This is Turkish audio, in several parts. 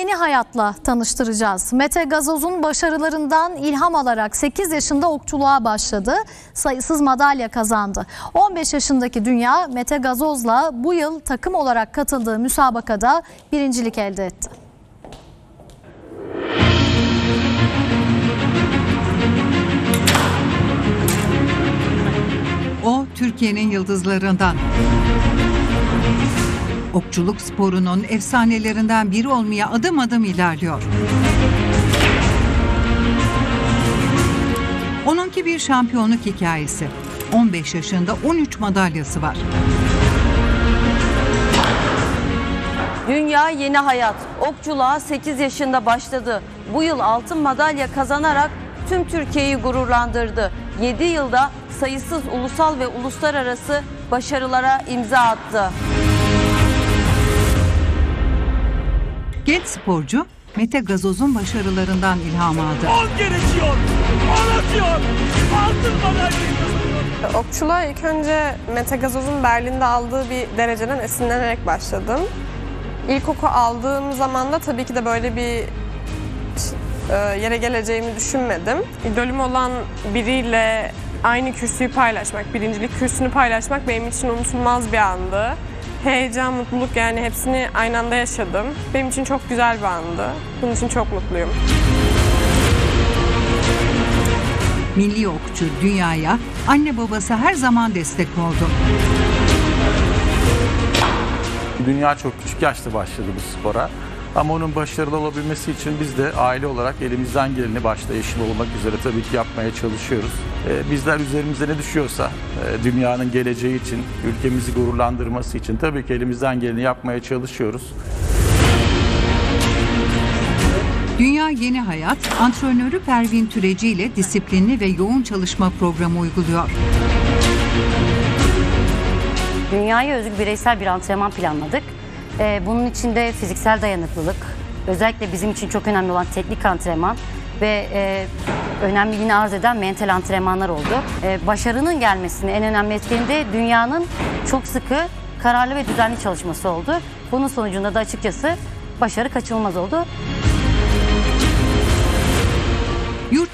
yeni hayatla tanıştıracağız. Mete Gazoz'un başarılarından ilham alarak 8 yaşında okçuluğa başladı. Sayısız madalya kazandı. 15 yaşındaki Dünya Mete Gazoz'la bu yıl takım olarak katıldığı müsabakada birincilik elde etti. O Türkiye'nin yıldızlarından. Okçuluk sporunun efsanelerinden biri olmaya adım adım ilerliyor. Onunki bir şampiyonluk hikayesi. 15 yaşında 13 madalyası var. Dünya yeni hayat. Okçuluğa 8 yaşında başladı. Bu yıl altın madalya kazanarak tüm Türkiye'yi gururlandırdı. 7 yılda sayısız ulusal ve uluslararası başarılara imza attı. Genç sporcu Mete Gazoz'un başarılarından ilham aldı. 10 gerekiyor. 10 atıyor. Altın kazanıyor. Okçuluğa ilk önce Mete Gazoz'un Berlin'de aldığı bir dereceden esinlenerek başladım. İlk oku aldığım zaman da tabii ki de böyle bir e, yere geleceğimi düşünmedim. İdolüm olan biriyle aynı kürsüyü paylaşmak, birincilik kürsünü paylaşmak benim için unutulmaz bir andı. Heyecan, mutluluk yani hepsini aynı anda yaşadım. Benim için çok güzel bir andı. Bunun için çok mutluyum. Milli okçu dünyaya anne babası her zaman destek oldu. Dünya çok küçük yaşta başladı bu spora. Ama onun başarılı olabilmesi için biz de aile olarak elimizden geleni başta eşim olmak üzere tabii ki yapmaya çalışıyoruz. Ee, bizler üzerimize ne düşüyorsa e, dünyanın geleceği için, ülkemizi gururlandırması için tabii ki elimizden geleni yapmaya çalışıyoruz. Dünya Yeni Hayat, antrenörü Pervin Türeci ile disiplinli ve yoğun çalışma programı uyguluyor. Dünyaya özgü bireysel bir antrenman planladık. Ee, bunun içinde fiziksel dayanıklılık, özellikle bizim için çok önemli olan teknik antrenman ve e, önemliliğini arz eden mental antrenmanlar oldu. Ee, başarının gelmesinin en önemli etkeni dünyanın çok sıkı, kararlı ve düzenli çalışması oldu. Bunun sonucunda da açıkçası başarı kaçınılmaz oldu.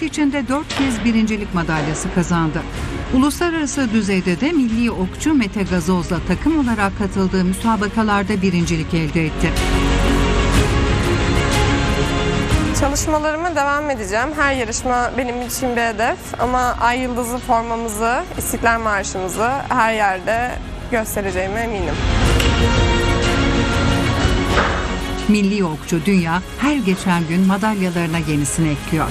Yurt içinde dört kez birincilik madalyası kazandı. Uluslararası düzeyde de milli okçu Mete Gazoz'la takım olarak katıldığı müsabakalarda birincilik elde etti. Çalışmalarıma devam edeceğim. Her yarışma benim için bir hedef ama Ay Yıldızı formamızı, İstiklal Marşımızı her yerde göstereceğime eminim. Milli okçu dünya her geçen gün madalyalarına yenisini ekliyor.